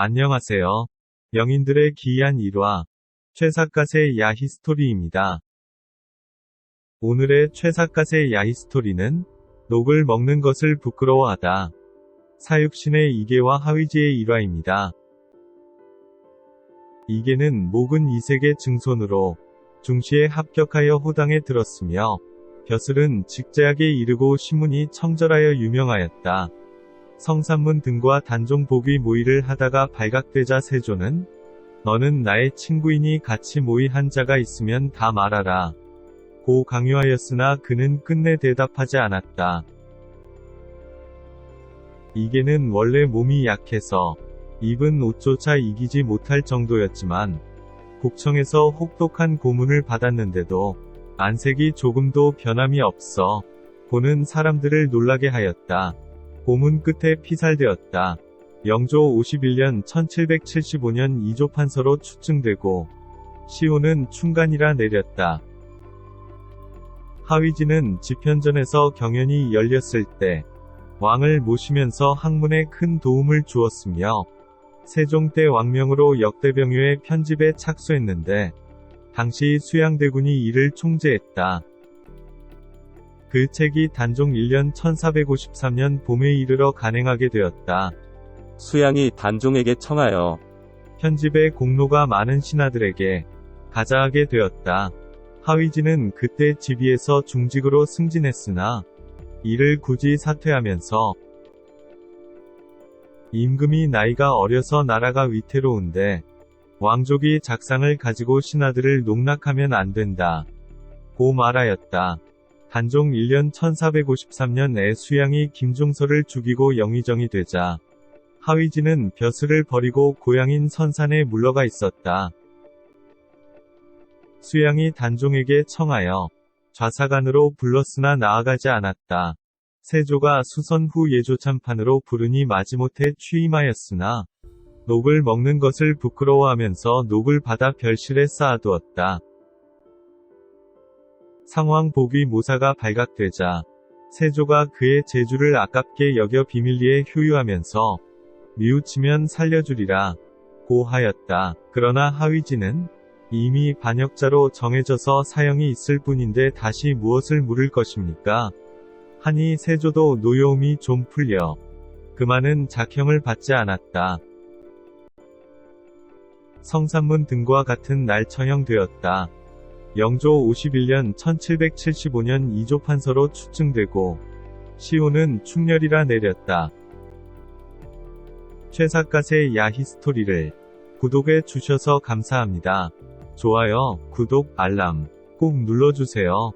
안녕하세요. 명인들의 기이한 일화, 최사갓의 야히스토리입니다. 오늘의 최사갓의 야히스토리는 녹을 먹는 것을 부끄러워하다. 사육신의 이계와 하위지의 일화입니다. 이계는 목은 이색의 증손으로 중시에 합격하여 호당에 들었으며 벼슬은 직제학에 이르고 신문이 청절하여 유명하였다. 성산문 등과 단종 복위 모의를 하다가 발각되자 세조는 너는 나의 친구이니 같이 모의한 자가 있으면 다 말하라. 고 강요하였으나 그는 끝내 대답하지 않았다. 이게는 원래 몸이 약해서 입은 옷조차 이기지 못할 정도였지만 국청에서 혹독한 고문을 받았는데도 안색이 조금도 변함이 없어 보는 사람들을 놀라게 하였다. 고문 끝에 피살되었다. 영조 51년 1775년 2조 판서로 추증되고 시호는 충간이라 내렸다. 하위지는 지편전에서 경연이 열렸을 때 왕을 모시면서 학문에 큰 도움을 주었으며 세종 때 왕명으로 역대병유의 편집에 착수했는데 당시 수양대군이 이를 총재했다. 그 책이 단종 1년 1453년 봄에 이르러 간행하게 되었다. 수양이 단종에게 청하여 편집에 공로가 많은 신하들에게 가자하게 되었다. 하위지는 그때 지비에서 중직으로 승진했으나 이를 굳이 사퇴하면서 임금이 나이가 어려서 나라가 위태로운데 왕족이 작상을 가지고 신하들을 농락하면 안 된다. 고 말하였다. 단종 1년 1453년에 수양이 김종서를 죽이고 영의정이 되자 하위지는 벼슬을 버리고 고향인 선산에 물러가 있었다. 수양이 단종에게 청하여 좌사관으로 불렀으나 나아가지 않았다. 세조가 수선 후 예조참판으로 부르니 마지못해 취임하였으나 녹을 먹는 것을 부끄러워하면서 녹을 받아 별실에 쌓아두었다. 상황 복위 모사가 발각되자 세조가 그의 재주를 아깝게 여겨 비밀리에 효유하면서 미우치면 살려주리라 고 하였다. 그러나 하위지는 이미 반역자로 정해져서 사형이 있을 뿐인데 다시 무엇을 물을 것입니까? 하니 세조도 노여움이 좀 풀려 그만은 작형을 받지 않았다. 성산문 등과 같은 날 처형되었다. 영조 51년 1775년 2조 판서로 추증되고 시호는 충렬이라 내렸다. 최사갓의 야히스토리를 구독해 주셔서 감사합니다. 좋아요, 구독, 알람 꼭 눌러주세요.